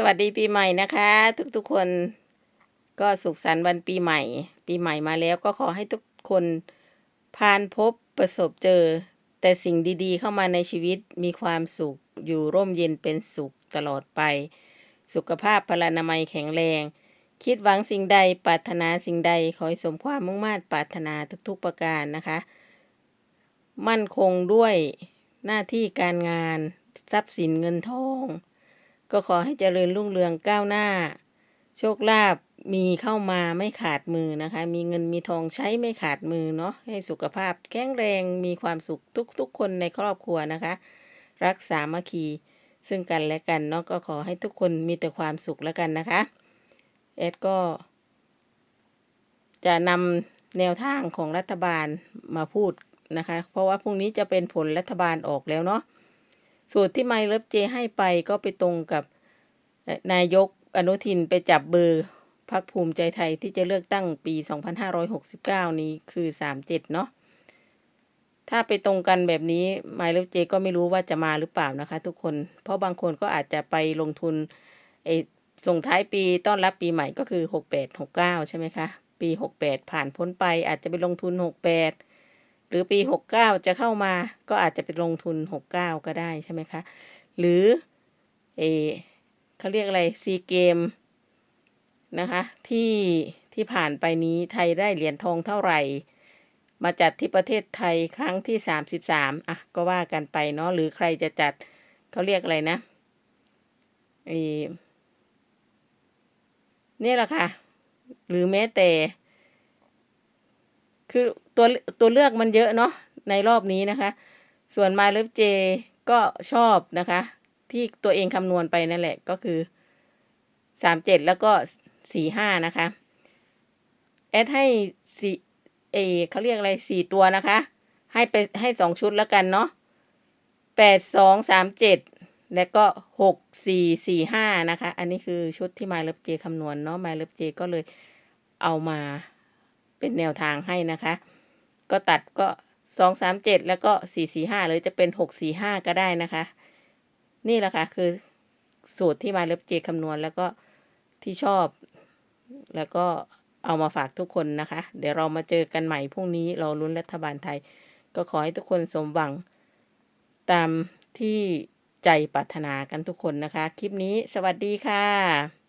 สวัสดีปีใหม่นะคะ ทุกๆคนก็สุขสันต์วันปีใหม่ ปีใหม่มาแล้วก็ขอให้ทุกคนผ่านพบประสบเจอ แต่สิ่งดีๆเข้ามาในชีวิตมีความสุขอยู่ร่มเย็นเป็นสุขตลอดไป สุขภาพพลานามัยแข็งแรง คิดหวังสิ่งใดปรารถนาสิ่งใดขอให้สมความมุ่งมั่นปรารถนาทุกๆประการนะคะ มั่นคงด้วยหน้าที่การงาน ทรัพย์สินเงินทอง ก็ขอให้เจริญรุ่งเรืองก้าวหน้า โชคลาภมีเข้ามาไม่ขาดมือนะคะ มีเงินมีทองใช้ไม่ขาดมือเนาะให้สุขภาพแข็งแรงมีความสุขทุกๆ คนในครอบครัวนะคะ รักษามัคคีซึ่งกันและกันเนาะก็ขอให้ทุกคนมีแต่ความสุขแล้วกันนะคะเอดก็ จะนำแนวทางของรัฐบาลมาพูดนะคะ เพราะว่าพรุ่งนี้จะเป็นผลรัฐบาลออกแล้วเนาะ สูตรที่ไมเลิฟเจให้ไปก็ไปตรงกับนายกอนุทินไปจับเบอร์พักภูมิใจไทยที่จะเลือกตั้งปี 2569 นี้คือ 37 เนาะ ถ้าไปตรงกันแบบนี้ไมล์เลฟเจก็ไม่รู้ว่าจะมาหรือเปล่านะคะ ทุกคน เพราะบางคนก็อาจจะไปลงทุนไอส่งท้ายปีต้อนรับปีใหม่ก็คือ 68 69 ใช่ไหมคะ ปี 68 ผ่านพ้นไปอาจจะไปลงทุน 68 หรือปี 69 จะเข้ามาก็อาจจะไปลงทุน 69 ก็ได้ใช่ไหมคะ หรือเอเขาเรียกอะไรซีเกมนะคะที่ที่ผ่านไปนี้ไทยได้เหรียญทองเท่าไหร่ มาจัดที่ประเทศไทยครั้งที่ 33 อะ ก็ว่ากันไปเนาะหรือใครจะจัดเขาเรียกอะไรนะเออนี่แหละค่ะ หรือแม้แต่ คือตัวตัวเลือกมันเยอะเนาะในรอบนี้นะคะ ส่วน My Love J ก็ชอบนะคะ ที่ตัวเองคำนวณไปนั่นแหละก็คือ 37 แล้วก็ 45 นะคะ แอดให้สี่เอเขาเรียกอะไรสี่ตัวนะคะ ให้ไปให้สองชุดแล้วกันเนาะแปดสองสามเจ็ดแล้วก็หกสี่สี่ห้านะคะ อันนี้คือชุดที่ My Love J คำนวณเนาะ My Love J ก็เลยเอามา เป็นแนวทางให้นะคะ ก็ตัดก็สองสามเจ็ดแล้วก็สี่สี่ห้าหรือจะเป็นหกสี่ห้าก็ได้นะคะ นี่แหละค่ะคือสูตรที่ My Love J คำนวณแล้วก็ที่ชอบ แล้วก็เอามาฝากทุกคนนะคะ เดี๋ยวเรามาเจอกันใหม่พรุ่งนี้เราลุ้นรัฐบาลไทย ก็ขอให้ทุกคนสมหวังตามที่ใจปรารถนากันทุกคนนะคะ คลิปนี้สวัสดีค่ะ